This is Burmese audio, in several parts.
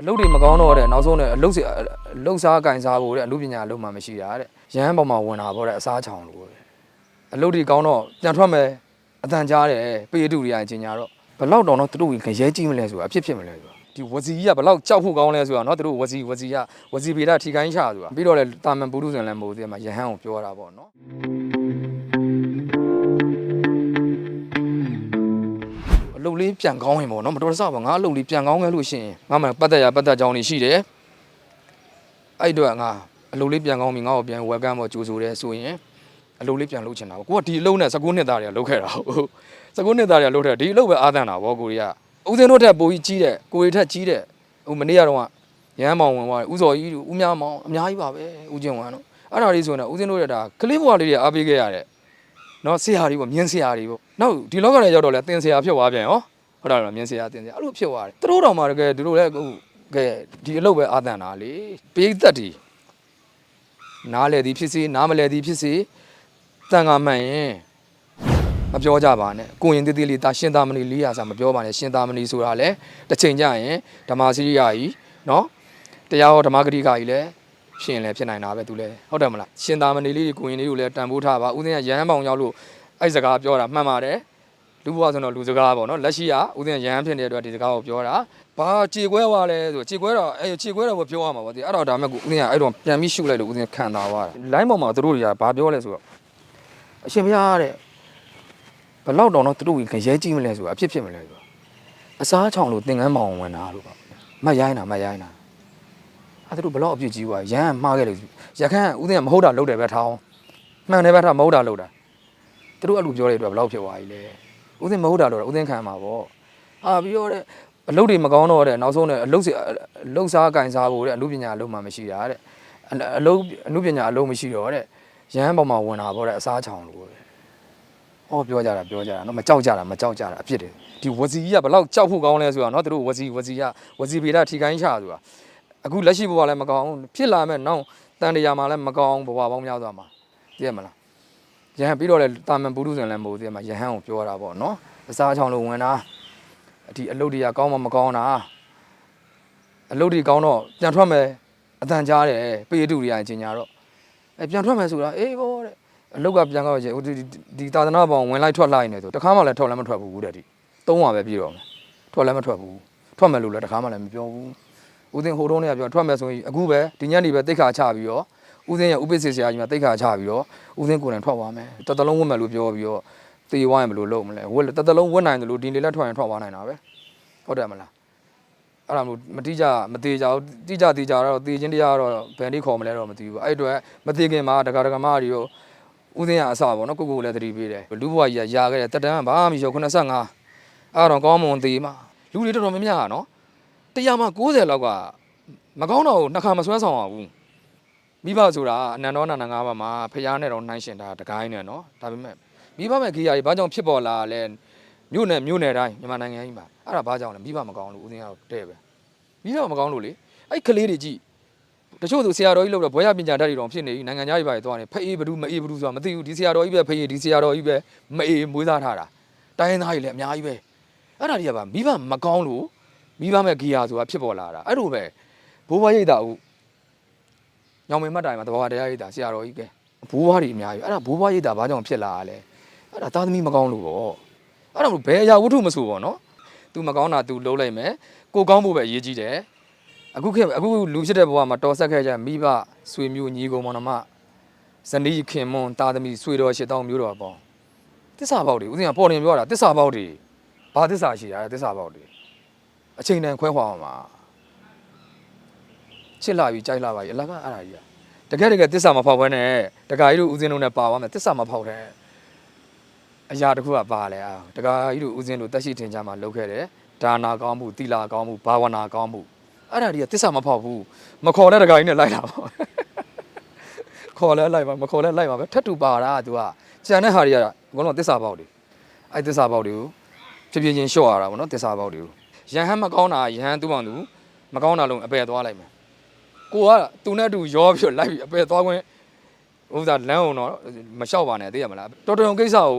အလုပ်တွေမကောင်းတော့တဲ့နောက်ဆုံးတဲ့အလုပ်စီအလုပ်စားကင်စားဖို့တဲ့အမှုပညာအလုပ်မှမရှိတာတဲ့ရဟန်းပေါ်မှာဝင်တာပေါ့တဲ့အစားချောင်လို့တဲ့အလုပ်တွေကောင်းတော့ပြန်ထွက်မယ်အတန်ကြားတယ်ပေတူတွေကအချင်းညာတော့ဘလောက်တောင်တော့သူတို့ကရဲကြည့်မလဲဆိုတာအဖြစ်ဖြစ်မလဲဆိုတာဒီဝစီကြီးကဘလောက်ကြောက်ဖို့ကောင်းလဲဆိုတာเนาะသူတို့ဝစီဝစီကဝစီဗေဒထီကိုင်းချဆိုတာပြီးတော့လေတာမန်ပုရုဇဉ်လည်းမဟုတ်သေးမှာယဟန်ကိုပြောတာပေါ့เนาะ အလုပ်လေးပြန်ကောင်းရင်ပေါ့နော်မတော်တဆပါငါအလုပ်လေးပြန်ကောင်းခဲ့လို့ရှိရင်ငါမှပတ်သက်ရပတ်သက်ကြောင်းနေရှိတယ်အဲ့တော့ငါအလုပ်လေးပြန်ကောင်းပြီငါ့ကိုပြန်ဝယ်ကမ်းပေါ့ကြိုးဆိုတယ်ဆိုရင်အလုပ်လေးပြန်လုပ်ချင်တာပေါ့ကိုကဒီအလုပ်နဲ့19နှစ်သားတွေကလုပ်ခဲ့တာဟုတ်19နှစ်သားတွေကလုပ်ခဲ့ဒီအလုပ်ပဲအားသန်တာပေါ့ကိုရီးယားဦးစင်းတို့ထက်ပိုကြီးကြီးတဲ့ကိုရီထက်ကြီးတဲ့ဟိုမနေ့ကတော့ရမ်းမောင်ဝင်သွားတယ်ဦးစော်ကြီးတို့ဦးမြမောင်အများကြီးပါပဲဦးကျင်ဝမ်းတို့အဲ့ဒါလေးဆိုရင်ဦးစင်းတို့ရဲ့ဒါကလေးဘွားလေးတွေအားပေးခဲ့ရတဲ့ နော်ဆရာတွေပေါ့မြင်းဆရာတွေပေါ့နောက်ဒီလောကထဲရောက်တော့လဲတင်ဆရာဖြစ်သွားပြန်ရောဟုတ်တယ်လားမြင်းဆရာတင်ဆရာအဲ့လိုဖြစ်သွားတယ်သူတို့တော်မှာတကယ်သူတို့လည်းအခုကဲဒီအလုပ်ပဲအာသန်တာလေပေးသက်တီနားလေသည်ဖြစ်စေနားမလဲသည်ဖြစ်စေတန်ခါမှန်ရင်မပြောကြပါနဲ့ကိုရင်တေးသေးလေးတာရှင်သာမဏေလေးရာစာမပြောပါနဲ့ရှင်သာမဏေဆိုတာလေတစ်ချိန်ကျရင်ဓမ္မစရိယာကြီးနော်တရားဟောဓမ္မဂရိကကြီးလည်း ရှင်လည်းဖြစ်နိုင်တာပဲသူလည်းဟုတ်တယ်မလားရှင်သာမဏေလေးတွေကိုရင်လေးကိုလည်းတန်ဖိုးထားပါဦးဇင်းကရဟန်းပေါင်ရောက်လို့အဲ့စကားပြောတာမှန်ပါတယ်လူဘဝဆိုတော့လူစကားပေါ့နော်လက်ရှိကဦးဇင်းကရဟန်းဖြစ်နေတဲ့အတွက်ဒီစကားကိုပြောတာဘာကြေကွဲသွားလဲဆိုကြေကွဲတော့အဲ့ကြေကွဲတော့ပြောရမှာပေါ့ဒီအဲ့တော့ဒါမဲ့ကိုဦးဇင်းကအဲ့တော့ပြန်ပြီးရှုလိုက်လို့ဦးဇင်းခံတာသွားတာ line ပေါ်မှာသူတို့တွေကဘာပြောလဲဆိုတော့အရှင်ဘုရားတဲ့ဘယ်လောက်တောင်တော့သူတို့ကရဲကြည့်မလဲဆိုတာအဖြစ်ဖြစ်မလဲဆိုတော့အစားချောင်လို့သင်္ကန်းမောင်ဝင်တာလို့ပါမတ်ရိုင်းတာမတ်ရိုင်းတာ အဲ့ဒါတို့ဘလောက်အပြစ်ကြီးွာရန်မှားခဲ့လို့ရခန့်ဦးသိန်းကမဟုတ်တာလုပ်တယ်ပဲထောင်းမှန်တယ်ပဲထားမဟုတ်တာလုပ်တာသူတို့အဲ့လိုပြောတဲ့အတွက်ဘလောက်ဖြစ်သွားကြီးလဲဦးသိန်းမဟုတ်တာလို့ဦးသိန်းခံမှာပေါ့အာပြီးတော့တဲ့အလုပ်တွေမကောင်းတော့တဲ့နောက်ဆုံးတဲ့အလုပ်စီအလုပ်စားကင်စားဖို့တဲ့အမှုပညာအလုပ်မှမရှိတာတဲ့အလုပ်အမှုပညာအလုပ်မရှိတော့တဲ့ရဟန်းပေါ်မှာဝင်တာပေါ့တဲ့အစားချောင်လို့ပဲဟောပြောကြတာပြောကြတာနော်မကြောက်ကြတာမကြောက်ကြတာအဖြစ်တယ်ဒီဝစီကြီးကဘလောက်ကြောက်ဖို့ကောင်းလဲဆိုတော့နော်သူတို့ဝစီဝစီကဝစီဗေဒထိခိုင်းချဆိုတာ အခုလက်ရှိဘဝလည်းမကောင်းဘူးဖြစ်လာမဲ့နောက်တန်တရားမှာလည်းမကောင်းဘဝပေါင်းများစွာမှာသိရမလားယဟန်ပြီးတော့လည်းတာမန်ပုရုဇဉ်လည်းမဟုတ်သိရမလားယဟန်ကိုပြောတာပေါ့နော်အစားချောင်လို့ဝင်တာဒီအလုပ်တရားကောင်းမှမကောင်းတာအလုပ်တွေကောင်းတော့ပြန်ထွက်မယ်အတန်ကြားတယ်ပေတုတွေအချင်းညာတော့အဲပြန်ထွက်မယ်ဆိုတာအေးဘောတဲ့အလုပ်ကပြန်ကောက်ရင်ဒီဒီသာသနာဘောင်ဝင်လိုက်ထွက်လိုက်နေဆိုတခါမှလည်းထွက်လည်းမထွက်ဘူးတဲ့ဒီသုံးပါပဲပြည့်တော့မယ်ထွက်လည်းမထွက်ဘူးထွက်မယ်လို့လည်းတခါမှလည်းမပြောဘူး ဦးသိန်းဟိုတုန်းကပြောထွက်မယ်ဆိုရင်အခုပဲဒီညနေပဲတိတ်ခါချပြီးတော့ဦးသိန်းရဲ့ဥပိ္ပစေဆရာကြီးကတိတ်ခါချပြီးတော့ဦးသိန်းကိုယ်တိုင်ထွက်သွားမယ်တတလုံးဝတ်မယ်လို့ပြောပြီးတော့တေးဝိုင်းမလို့လုပ်မလဲဝတ်တတလုံးဝတ်နိုင်တယ်လို့ဒီလေလက်ထွက်ရင်ထွက်သွားနိုင်တာပဲဟုတ်တယ်မလားအဲ့ဒါမျိုးမတိကြမသေးကြဘူးတိကြသေးကြတော့သေချင်းတရားတော့ဘယ်နည်းခေါ်မလဲတော့မသိဘူးအဲ့အတွက်မသေးခင်မှာဒကာဒကာမတွေရောဦးသိန်းရအစပေါ့နော်ကိုကိုကိုလည်းသတိပေးတယ်လူဘဝကြီးကယာခဲ့တယ်တက်တန်းကဘာမှမရှိဘူး85အဲ့တော့ကောင်းမွန်သေးမှာလူတွေတော်တော်များများကနော် တရားမှ90လောက်ကမကောင်းတော့ဘူးနှစ်ခါမဆွဲဆောင်အောင်ဘူးမိဘဆိုတာအနန္တောနန္ဒ၅ပါးမှာဖျားနဲ့တော့နှိုင်းရှင်တာတကိုင်းနဲ့နော်ဒါပေမဲ့မိဘမဲ့ခေယာကြီးဘာကြောင့်ဖြစ်ပေါ်လာလဲမြို့နယ်မြို့နယ်တိုင်းမြန်မာနိုင်ငံကြီးမှာအဲ့ဒါဘာကြောင့်လဲမိဘမကောင်းလို့ဦးသိန်းကတော့တဲ့ပဲမိတော့မကောင်းလို့လေအဲ့ကလေးတွေကြည့်တချို့သူဆရာတော်ကြီးလို့တော့ဘွဲရပညာတတ်တွေတော့ဖြစ်နေပြီနိုင်ငံသားကြီးပါတွေသွားနေဖအေးဘဒူမအေးဘဒူဆိုတာမသိဘူးဒီဆရာတော်ကြီးပဲဖအေးဒီဆရာတော်ကြီးပဲမအေးမွေးသားထားတာတိုင်းရင်းသားတွေလည်းအများကြီးပဲအဲ့ဒါတွေကပါမိဘမကောင်းလို့ မိဘမဲ့ဂီယာဆိုတာဖြစ်ပေါ်လာတာအဲ့လိုပဲဘိုးဘွားရိတ်တာဟုတ်ညောင်မင်းမတ်တိုင်မှာတဘာဝတရားရိတ်တာဆရာတော်ကြီးကဲဘိုးဘွားတွေအများကြီးအဲ့ဒါဘိုးဘွားရိတ်တာဘာကြောင့်ဖြစ်လာတာလဲအဲ့ဒါသားသမီးမကောင်းလို့ပေါ့အဲ့ဒါဘယ်အရာဝတ္ထုမဆိုပေါ့နော် तू မကောင်းတာ तू လုံးလိုက်မယ်ကိုကောင်းဖို့ပဲအရေးကြီးတယ်အခုခေတ်အခုလူဖြစ်တဲ့ဘဝမှာတော်ဆက်ခဲ့ကြမိဘဆွေမျိုးညီကောင်မောင်နှမဇနီးခင်မွန်းတာသမီဆွေတော်ရှစ်တောင်းမျိုးတော်ပေါ့တစ္ဆာပေါက်တွေဦးဇင်းကပေါ်တင်ပြောတာတစ္ဆာပေါက်တွေဘာတစ္ဆာရှိတာလဲတစ္ဆာပေါက်တွေ အချိန်တန်ခွဲခွာအောင်မှာချစ်လာပြီကြိုက်လာပါပြီအလကအဲ့ဒါကြီးကတကယ်တကယ်တစ္ဆာမဖောက်ဘဲနဲ့တခါကြီးတို့ဦးဇင်းတို့နဲ့ပါသွားမယ်တစ္ဆာမဖောက်တဲ့အရာတစ်ခုကပါလဲအာတခါကြီးတို့ဦးဇင်းတို့တက်ရှိထင်ကြမှာလုပ်ခဲ့တယ်ဒါနာကောင်းမှုတိလာကောင်းမှုဘာဝနာကောင်းမှုအဲ့ဒါတွေကတစ္ဆာမဖောက်ဘူးမခေါ်တဲ့တခါကြီးနဲ့လိုက်တာပေါ့ခေါ်လဲလိုက်ပါမခေါ်လဲလိုက်ပါပဲထပ်တူပါတာက तू ကကြံတဲ့ဟာတွေကအကုန်လုံးတစ္ဆာပေါက်တွေအဲ့တစ္ဆာပေါက်တွေကိုဖြည်းဖြည်းချင်းလျှော့ရတာပေါ့နော်တစ္ဆာပေါက်တွေကို ရဟန်းမကောင်းတာရဟန်းသူ့အောင်သူမကောင်းတာလုံးအပယ်သွားလိုက်မယ်ကိုကသူနဲ့အတူရောပြီးတော့လိုက်ပြီးအပယ်သွားခွင့်ဥစ္စာလမ်းအောင်တော့မလျှောက်ပါနဲ့သိရမလားတော်တော်ကိစ္စကို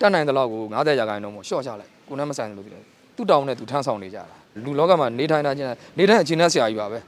တတ်နိုင်တဲ့လောက်ကို90ရာခိုင်နှုန်းပေါ့လျှော့ချလိုက်ကိုနဲ့မဆိုင်ဘူးလို့သိတယ်သူ့တောင်းနဲ့သူထမ်းဆောင်နေကြတာလူလောကမှာနေထိုင်တာချင်းနေထိုင်အချင်းနဲ့ဆရာကြီးပါပဲ